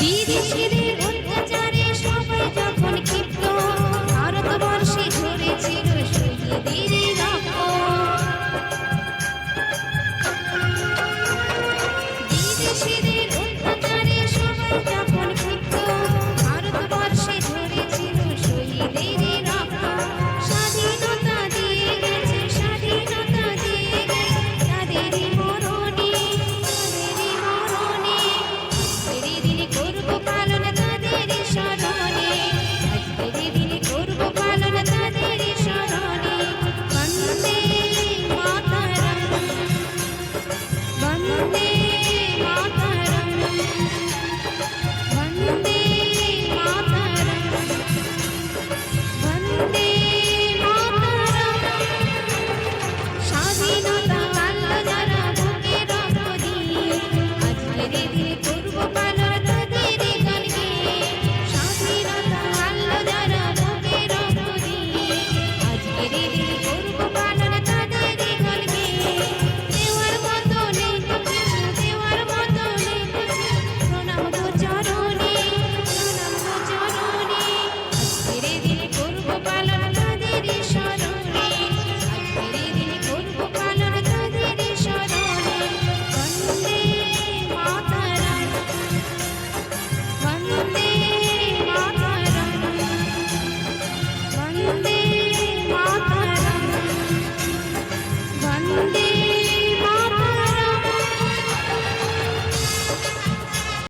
বিদেশিদের অত্যাচারে সবাই রে